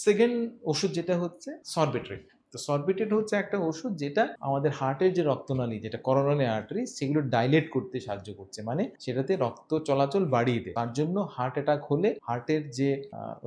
Second ওষুধ যেটা হচ্ছে সরবেট্রেট তো সরবেটেড হচ্ছে একটা ওষুধ যেটা আমাদের হার্টের যে রক্তনালী, যেটা করোনারি আর্টারি সেগুলো ডাইলেট করতে সাহায্য করছে। মানে সেটাতে রক্ত চলাচল বাড়িয়ে দেয়। তার জন্য হার্ট অ্যাটাক হলে হার্টের যে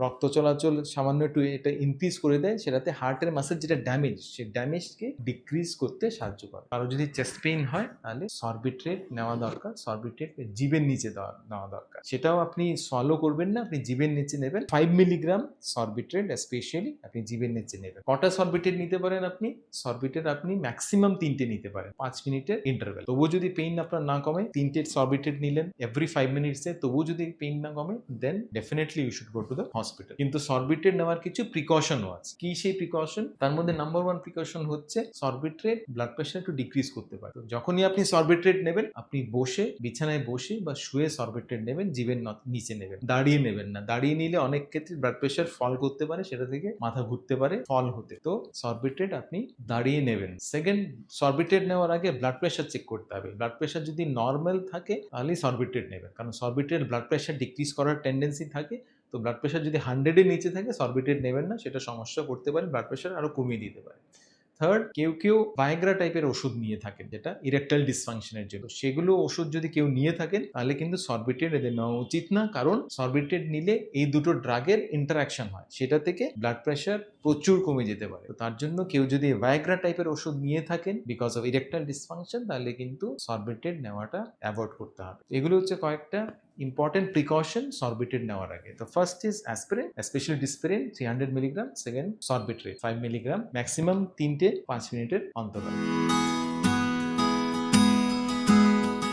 রক্ত চলাচল সামান্য একটু এটা ইনক্রিজ করে দেয়, সেটাতে হার্টের মাসের যেটা ড্যামেজ সেই ড্যামেজকে ডিক্রিজ করতে সাহায্য করে। কারও যদি চেস্ট পেইন হয়, তাহলে সরবিট্রেট নেওয়া দরকার। সরবিট্রেট জীবের নিচে নেওয়া দরকার। সেটাও আপনি সলো করবেন না, আপনি জীবের নিচে নেবেন। ফাইভ মিলিগ্রাম সরবিট্রেট স্পেশালি আপনি জীবের নিচে নেবেন। কটা সরবিট্রেট নিতে পারেন আপনি সরবিট্রেট আপনি ম্যাক্সিমাম তিনটে নিতে পারেন, পাঁচ মিনিটের ইন্টারভেল তবুও যদি পেইন আপনার না কমে, তিনটে সরবিট্রেট নিলেন এভরি ফাইভ মিনিটসে তবুও যদি পেইন না কমে দেন definitely you should go to the hospital কিন্তু সরবিট্রেট নেওয়ার কিছু প্রিকশনও আছে। কি সেই প্রিকশন তার মধ্যে নাম্বার ওয়ান প্রিকশন হচ্ছে সরবিট্রেট ব্লাড প্রেশার একটু ডিক্রিজ করতে পারে। যখনই আপনি সরবিট্রেট নেবেন, আপনি বসে, বিছানায় বসে বা শুয়ে সরবিট্রেট নেবেন জীবের নিচে নেবেন, দাঁড়িয়ে নেবেন না। দাঁড়িয়ে নিলে অনেক ক্ষেত্রে ব্লাড প্রেশার ফল করতে পারে, সেটা থেকে মাথা ঘুরতে পারে ফল হতে। তো সরবিট্রেট আপনি দাঁড়িয়ে নেবেন। সেকেন্ড সর্বিট্রেট নেওয়ার আগে ব্লাড প্রেশার চেক করতে হবে। ব্লাড প্রেশার যদি নর্মাল থাকে, তাহলেই সর্বিট্রেট নেবেন। কারণ সর্বিট্রেট ব্লাড প্রেশার ডিক্রিজ করার টেন্ডেন্সি থাকে। তো ব্লাড প্রেশার যদি হান্ড্রেডের নিচে থাকে সরবিটেড নেবেন না। সেটা সমস্যা করতে পারে ব্লাড প্রেশার আরও কমিয়ে দিতে পারে। থার্ড কেউ কেউ ভাইগ্রা টাইপের ওষুধ নিয়ে থাকেন, যেটা ইরেকটাইল ডিসফাংশনের জন্য। সেগুলো ওষুধ যদি কেউ নিয়ে থাকেন, তাহলে কিন্তু সরবিটেড এদের নেওয়া উচিত না, কারণ সরবিটেড নিলে এই দুটো ড্রাগের ইন্টারাকশন হয়। সেটা থেকে ব্লাড প্রেশার প্রচুর কমে যেতে পারে। তো তার জন্য কেউ যদি ভাইগ্রা টাইপের ওষুধ নিয়ে থাকেন বিকজ অফ ইরেকটাইল ডিসফাংশন তাহলে কিন্তু সরবিটেড নেওয়াটা অ্যাভয়েড করতে হবে। এগুলো হচ্ছে কয়েকটা ইম্পর্টেন্ট প্রিকশন সরবিটেড নেওয়ার আগে। তো first is aspirin specially Disprin three hundred milligram second Sorbitrate five milligram maximum তিনটে, পাঁচ মিনিটের অন্তরাল